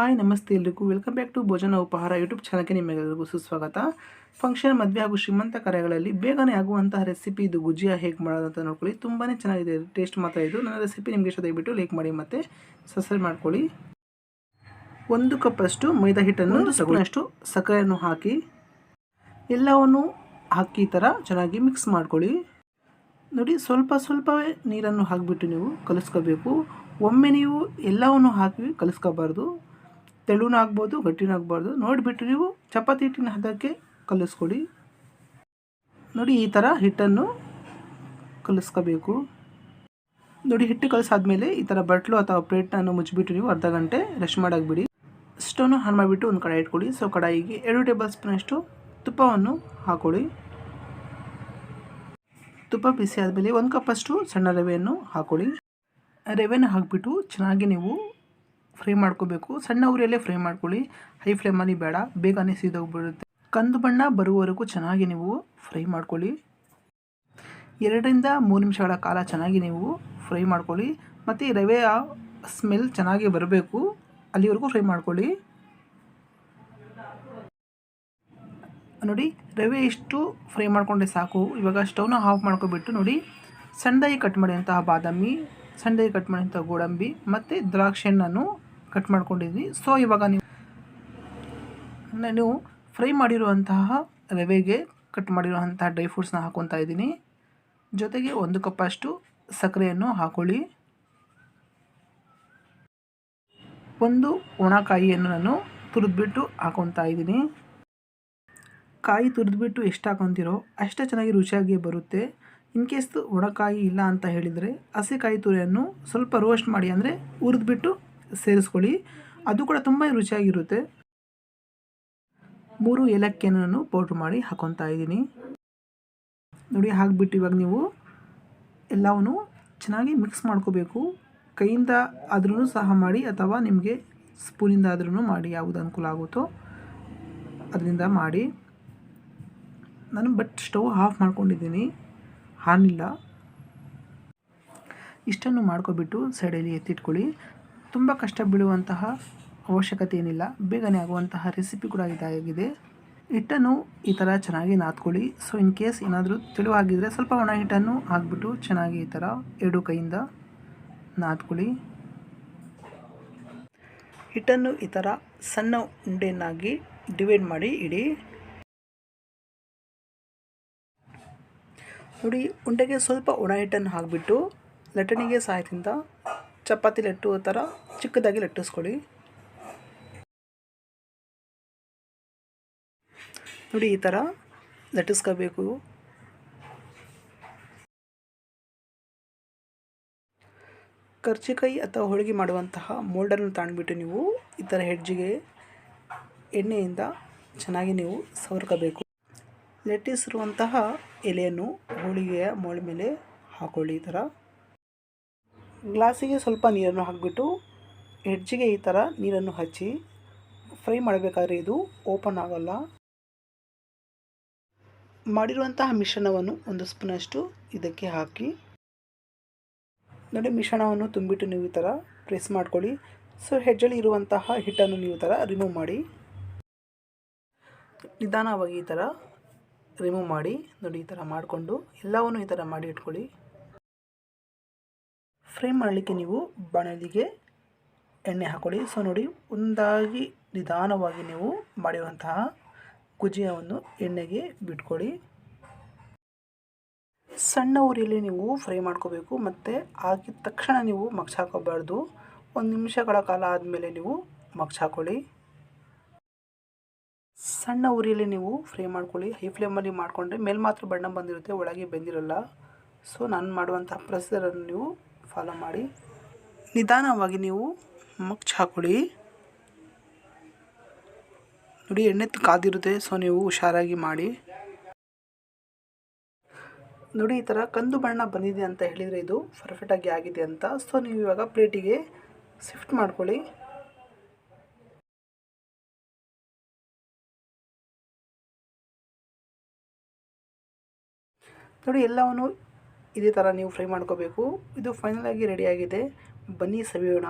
Hi ನಮಸ್ತೆ ಎಲ್ರಿಗೂ. Welcome back to ಭೋಜನ ಉಪಹಾರ ಯೂಟ್ಯೂಬ್ ಚಾನಲ್ಗೆ ನಿಮಗೆಲ್ಲರಿಗೂ ಸುಸ್ವಾಗತ. ಫಂಕ್ಷನ್ ಮದುವೆ ಹಾಗೂ ಶ್ರೀಮಂತ ಕಾರ್ಯಗಳಲ್ಲಿ ಬೇಗನೆ ಆಗುವಂತಹ ರೆಸಿಪಿ ಇದು ಗುಜಿಯಾ ಹೇಗೆ ಮಾಡೋದಂತ ಅಂತ ನೋಡ್ಕೊಳ್ಳಿ. ತುಂಬಾ ಚೆನ್ನಾಗಿದೆ ಟೇಸ್ಟ್ ಮಾತ್ರ ಇದು. ನನ್ನ ರೆಸಿಪಿ ನಿಮಗೆ ಇಷ್ಟ ದಯವಿಟ್ಟು ಲೈಕ್ ಮಾಡಿ ಮತ್ತು ಸಬ್ಸ್ಕ್ರೈಬ್ ಮಾಡ್ಕೊಳ್ಳಿ. ಒಂದು ಕಪ್ಪಷ್ಟು ಮೈದಾ ಹಿಟ್ಟನ್ನು ಸಗುಣಷ್ಟು ಸಕ್ಕರೆಯನ್ನು ಹಾಕಿ ಎಲ್ಲವನ್ನು ಹಾಕಿ ಥರ ಚೆನ್ನಾಗಿ ಮಿಕ್ಸ್ ಮಾಡ್ಕೊಳ್ಳಿ. ನೋಡಿ ಸ್ವಲ್ಪ ಸ್ವಲ್ಪವೇ ನೀರನ್ನು ಹಾಕಿಬಿಟ್ಟು ನೀವು ಕಲಿಸ್ಕೋಬೇಕು. ಒಮ್ಮೆ ನೀವು ಎಲ್ಲವನ್ನು ಹಾಕಿ ಕಲಿಸ್ಕೋಬಾರ್ದು. ತೆಳುನೂ ಆಗ್ಬೋದು, ಗಟ್ಟಿನೂ ಆಗ್ಬಾರ್ದು. ನೋಡಿಬಿಟ್ಟು ನೀವು ಚಪಾತಿ ಹಿಟ್ಟಿನ ಹದಕ್ಕೆ ಕಲಿಸ್ಕೊಡಿ. ನೋಡಿ, ಈ ಥರ ಹಿಟ್ಟನ್ನು ಕಲಿಸ್ಕೋಬೇಕು. ನೋಡಿ, ಹಿಟ್ಟು ಕಲಿಸಾದ್ಮೇಲೆ ಈ ಥರ ಬಟ್ಲು ಅಥವಾ ಪ್ಲೇಟ್ನನ್ನು ಮುಚ್ಚಿಬಿಟ್ಟು ನೀವು ಅರ್ಧ ಗಂಟೆ ರೆಸ್ಟ್ ಮಾಡಾಕ್ಬಿಡಿ. ಸ್ಟೋನು ಹಾನ್ ಮಾಡಿಬಿಟ್ಟು ಒಂದು ಕಡಾಯಿ ಇಟ್ಕೊಳ್ಳಿ. ಸೊ, ಕಡಾಯಿಗೆ ಎರಡು ಟೇಬಲ್ ಸ್ಪೂನಷ್ಟು ತುಪ್ಪವನ್ನು ಹಾಕೊಳ್ಳಿ. ತುಪ್ಪ ಬಿಸಿ ಆದಮೇಲೆ ಒಂದು ಕಪ್ಪಷ್ಟು ಸಣ್ಣ ರವೆಯನ್ನು ಹಾಕೊಳ್ಳಿ. ರವೆನ ಹಾಕಿಬಿಟ್ಟು ಚೆನ್ನಾಗಿ ನೀವು ಫ್ರೈ ಮಾಡ್ಕೋಬೇಕು. ಸಣ್ಣ ಉರಿಯಲ್ಲೇ ಫ್ರೈ ಮಾಡ್ಕೊಳ್ಳಿ. ಹೈ ಫ್ಲೇಮಲ್ಲಿ ಬೇಡ. ಬೇಗನೆ ಸೀದೋಗ್ಬಿಡುತ್ತೆ. ಕಂದು ಬಣ್ಣ ಬರುವವರೆಗೂ ಚೆನ್ನಾಗಿ ನೀವು ಫ್ರೈ ಮಾಡ್ಕೊಳ್ಳಿ. ಎರಡರಿಂದ ಮೂರು ನಿಮಿಷಗಳ ಕಾಲ ಚೆನ್ನಾಗಿ ನೀವು ಫ್ರೈ ಮಾಡ್ಕೊಳ್ಳಿ. ಮತ್ತು ರವೆಯ ಸ್ಮೆಲ್ ಚೆನ್ನಾಗಿ ಬರಬೇಕು. ಅಲ್ಲಿವರೆಗೂ ಫ್ರೈ ಮಾಡ್ಕೊಳ್ಳಿ. ನೋಡಿ, ರವೆ ಇಷ್ಟು ಫ್ರೈ ಮಾಡಿಕೊಂಡೆ ಸಾಕು. ಇವಾಗ ಸ್ಟವ್ನ ಆಫ್ ಮಾಡ್ಕೊಬಿಟ್ಟು ನೋಡಿ. ಸಣ್ಣದಾಗಿ ಕಟ್ ಮಾಡಿದಂತಹ ಬಾದಾಮಿ, ಸಣ್ಣದಾಗಿ ಕಟ್ ಮಾಡಿದಂಥ ಗೋಡಂಬಿ, ಮತ್ತು ದ್ರಾಕ್ಷಿ ಹಣ್ಣನ್ನು ಕಟ್ ಮಾಡ್ಕೊಂಡಿದ್ದೀನಿ ಸೊ ಇವಾಗ ನೀವು ನೀವು ಫ್ರೈ ಮಾಡಿರುವಂತಹ ರವೆಗೆ ಕಟ್ ಮಾಡಿರುವಂತಹ ಡ್ರೈ ಫ್ರೂಟ್ಸ್ನ ಹಾಕೊತಾ ಇದ್ದೀನಿ. ಜೊತೆಗೆ ಒಂದು ಕಪ್ಪಷ್ಟು ಸಕ್ಕರೆಯನ್ನು ಹಾಕೊಳ್ಳಿ. ಒಂದು ಒಣಕಾಯಿಯನ್ನು ನಾನು ತುರಿದ್ಬಿಟ್ಟು ಹಾಕೊತಾ ಇದ್ದೀನಿ. ಕಾಯಿ ತುರಿದ್ಬಿಟ್ಟು ಎಷ್ಟು ಹಾಕೊತಿರೋ ಅಷ್ಟೇ ಚೆನ್ನಾಗಿ ರುಚಿಯಾಗಿ ಬರುತ್ತೆ. ಇನ್ ಕೇಸ್ ಒಣಕಾಯಿ ಇಲ್ಲ ಅಂತ ಹೇಳಿದರೆ ಹಸಿಕಾಯಿ ತುರಿಯನ್ನು ಸ್ವಲ್ಪ ರೋಸ್ಟ್ ಮಾಡಿ ಅಂದರೆ ಹುರಿದ್ಬಿಟ್ಟು ಸೇರಿಸ್ಕೊಳ್ಳಿ. ಅದು ಕೂಡ ತುಂಬ ರುಚಿಯಾಗಿರುತ್ತೆ. ಮೂರು ಏಲಕ್ಕಿಯನ್ನು ನಾನು ಪೌಡ್ರ್ ಮಾಡಿ ಹಾಕೊತಾ ಇದ್ದೀನಿ. ನೋಡಿ, ಹಾಕ್ಬಿಟ್ಟು ಇವಾಗ ನೀವು ಎಲ್ಲವನ್ನು ಚೆನ್ನಾಗಿ ಮಿಕ್ಸ್ ಮಾಡ್ಕೋಬೇಕು. ಕೈಯಿಂದ ಆದ್ರೂ ಸಹ ಮಾಡಿ ಅಥವಾ ನಿಮಗೆ ಸ್ಪೂನಿಂದ ಆದ್ರೂ ಮಾಡಿ, ಯಾವುದು ಅನುಕೂಲ ಆಗುತ್ತೋ ಅದರಿಂದ ಮಾಡಿ. ನಾನು ಬಟ್ ಸ್ಟವ್ ಆಫ್ ಮಾಡ್ಕೊಂಡಿದ್ದೀನಿ. ಹಾನಿಲ್ಲ. ಇಷ್ಟನ್ನು ಮಾಡ್ಕೊಬಿಟ್ಟು ಸೈಡಲ್ಲಿ ಎತ್ತಿಟ್ಕೊಳ್ಳಿ. ತುಂಬ ಕಷ್ಟ ಬೀಳುವಂತಹ ಅವಶ್ಯಕತೆ ಏನಿಲ್ಲ ಬೇಗನೆ ಆಗುವಂತಹ ರೆಸಿಪಿ ಕೂಡ ಇದಾಗಿದೆ. ಹಿಟ್ಟನ್ನು ಈ ಥರ ಚೆನ್ನಾಗಿ ನಾದ್ಕೊಳ್ಳಿ. ಸೊ ಇನ್ ಕೇಸ್ ಏನಾದರೂ ತೆಳುವಾಗಿದ್ದರೆ ಸ್ವಲ್ಪ ಒಣ ಹಿಟ್ಟನ್ನು ಹಾಕ್ಬಿಟ್ಟು ಚೆನ್ನಾಗಿ ಈ ಥರ ಎರಡು ಕೈಯಿಂದ ನಾದ್ಕೊಳ್ಳಿ. ಹಿಟ್ಟನ್ನು ಈ ಥರ ಸಣ್ಣ ಉಂಡೆಯನ್ನಾಗಿ ಡಿವೈಡ್ ಮಾಡಿ ಇಡಿ. ನೋಡಿ, ಉಂಡೆಗೆ ಸ್ವಲ್ಪ ಒಣ ಹಿಟ್ಟನ್ನು ಹಾಕಿಬಿಟ್ಟು ಲಟ್ಟಣಿಗೆ ಸಹಾಯದಿಂದ ಚಪಾತಿ ಲಟ್ಟುವ ಥರ ಚಿಕ್ಕದಾಗಿ ಲಟ್ಟಿಸ್ಕೊಳ್ಳಿ. ನೋಡಿ ಈ ಥರ ಲಟ್ಟಿಸ್ಕೋಬೇಕು. ಕರ್ಜಿಕಾಯಿ ಅಥವಾ ಹೋಳಿಗೆ ಮಾಡುವಂತಹ ಮೋಲ್ಡನ್ನು ತಾಂಡ್ಬಿಟ್ಟು ನೀವು ಈ ಥರ ಹೆಡ್ಜಿಗೆ ಎಣ್ಣೆಯಿಂದ ಚೆನ್ನಾಗಿ ನೀವು ಸವರ್ಕೋಬೇಕು. ಲಟ್ಟಿಸಿರುವಂತಹ ಎಲೆಯನ್ನು ಹೋಳಿಗೆಯ ಮೋಳ ಮೇಲೆ ಹಾಕೊಳ್ಳಿ ಈ ಥರ. ಗ್ಲಾಸಿಗೆ ಸ್ವಲ್ಪ ನೀರನ್ನು ಹಾಕಿಬಿಟ್ಟು ಹೆಡ್ಜಿಗೆ ಈ ಥರ ನೀರನ್ನು ಹಚ್ಚಿ ಫ್ರೈ ಮಾಡಬೇಕಾದ್ರೆ ಇದು ಓಪನ್ ಆಗೋಲ್ಲ. ಮಾಡಿರುವಂತಹ ಮಿಶ್ರಣವನ್ನು ಒಂದು ಸ್ಪೂನಷ್ಟು ಇದಕ್ಕೆ ಹಾಕಿ. ನೋಡಿ, ಮಿಶ್ರಣವನ್ನು ತುಂಬಿಟ್ಟು ನೀವು ಈ ಥರ ಪ್ರೆಸ್ ಮಾಡ್ಕೊಳ್ಳಿ. ಸೊ ಹೆಜ್ಜಲ್ಲಿ ಇರುವಂತಹ ಹಿಟ್ಟನ್ನು ನೀವು ಈ ಥರ ರಿಮೂವ್ ಮಾಡಿ. ನಿಧಾನವಾಗಿ ಈ ಥರ ರಿಮೂವ್ ಮಾಡಿ. ನೋಡಿ, ಈ ಥರ ಮಾಡಿಕೊಂಡು ಎಲ್ಲವನ್ನು ಈ ಥರ ಮಾಡಿ ಇಟ್ಕೊಳ್ಳಿ. ಫ್ರೈ ಮಾಡಲಿಕ್ಕೆ ನೀವು ಬಾಣಲಿಗೆ ಎಣ್ಣೆ ಹಾಕೊಳ್ಳಿ. ಸೊ ನೋಡಿ, ಒಂದಾಗಿ ನಿಧಾನವಾಗಿ ನೀವು ಮಾಡಿರುವಂತಹ ಗುಜಿಯವನ್ನು ಎಣ್ಣೆಗೆ ಬಿಟ್ಕೊಳ್ಳಿ. ಸಣ್ಣ ಉರಿಯಲ್ಲಿ ನೀವು ಫ್ರೈ ಮಾಡ್ಕೋಬೇಕು. ಮತ್ತು ಹಾಕಿದ ತಕ್ಷಣ ನೀವು ಮಗ್ಚ್ ಹಾಕೋಬಾರ್ದು. ಒಂದು ನಿಮಿಷಗಳ ಕಾಲ ಆದಮೇಲೆ ನೀವು ಮಗ್ಚ್ ಹಾಕೊಳ್ಳಿ. ಸಣ್ಣ ಉರಿಯಲ್ಲಿ ನೀವು ಫ್ರೈ ಮಾಡ್ಕೊಳ್ಳಿ. ಹೈ ಫ್ಲೇಮಲ್ಲಿ ಮಾಡಿಕೊಂಡ್ರೆ ಮೇಲೆ ಮಾತ್ರ ಬಣ್ಣ ಬಂದಿರುತ್ತೆ, ಒಳಗೆ ಬೆಂದಿರಲ್ಲ. ಸೊ ನಾನು ಮಾಡುವಂಥ ಪ್ರೊಸೆಸರನ್ನು ನೀವು ಫಾಲೋ ಮಾಡಿ. ನಿಧಾನವಾಗಿ ನೀವು ಮುಚ್ಚಿ ಹಾಕೊಳ್ಳಿ ನೋಡಿ, ಎಣ್ಣೆ ಕಾದಿರುತ್ತೆ, ಸೊ ನೀವು ಹುಷಾರಾಗಿ ಮಾಡಿ. ನೋಡಿ, ಈ ಥರ ಕಂದು ಬಣ್ಣ ಬಂದಿದೆ ಅಂತ ಹೇಳಿದರೆ ಇದು ಪರ್ಫೆಕ್ಟಾಗಿ ಆಗಿದೆ ಅಂತ. ಸೊ, ನೀವು ಇವಾಗ ಪ್ಲೇಟಿಗೆ ಶಿಫ್ಟ್ ಮಾಡ್ಕೊಳ್ಳಿ. ನೋಡಿ, ಎಲ್ಲವನ್ನು ಇದೇ ಥರ ನೀವು ಫ್ರೈ ಮಾಡ್ಕೋಬೇಕು. ಇದು ಫೈನಲಾಗಿ ರೆಡಿಯಾಗಿದೆ ಬನ್ನಿ ಸವಿಯೋಣ.